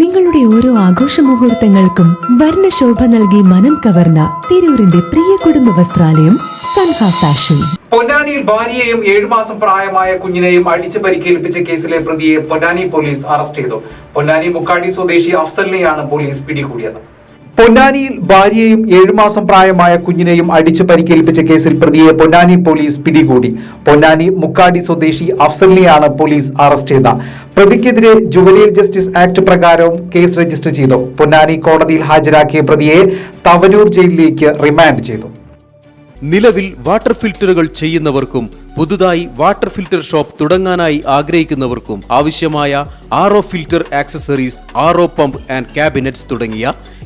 നിങ്ങളുടെ ഓരോ ആഘോഷ മുഹൂർത്തങ്ങൾക്കും വർണശോഭ നൽകി മനം കവർന്ന തിരൂരിന്റെ പ്രിയ കുടുംബ വസ്ത്രാലയം സൻഹ ഫാഷൻ. പൊന്നാനിയിൽ ഭാര്യയെയും ഏഴുമാസം പ്രായമായ കുഞ്ഞിനെയും അടിച്ചു പരിക്കേൽപ്പിച്ച കേസിലെ പ്രതിയെ പൊന്നാനി പോലീസ് അറസ്റ്റ് ചെയ്തു. പൊന്നാനി മുക്കാടി സ്വദേശി അഫ്സലിനെയാണ് പോലീസ് പിടികൂടിയത്. പൊന്നാനിയിൽ ഭാര്യയെയും ഏഴുമാസം പ്രായമായ കുഞ്ഞിനെയും അടിച്ച് പരിക്കേൽപ്പിച്ച കേസിൽ പ്രതിയെ പൊന്നാനി പോലീസ് പിടികൂടി. പൊന്നാനി മുക്കാടി സ്വദേശി അഫ്സലിനെയാണ് പോലീസ് അറസ്റ്റ് ചെയ്ത. പ്രതിക്കെതിരെ ജുവനൈൽ ജസ്റ്റിസ് ആക്ട് പ്രകാരവും കേസ് രജിസ്റ്റർ ചെയ്തു. പൊന്നാനി കോടതിയിൽ ഹാജരാക്കിയ പ്രതിയെ തവനൂർ ജയിലിലേക്ക് റിമാൻഡ് ചെയ്തു. നിലവിൽ വാട്ടർ ഫിൽറ്ററുകൾ ചെയ്യുന്നവർക്കും പുതുതായി വാട്ടർ ഫിൽറ്റർ ഷോപ്പ് തുടങ്ങാനായി ആഗ്രഹിക്കുന്നവർക്കും ആവശ്യമായ R filter accessories R pump and cabinets തുടങ്ങിയ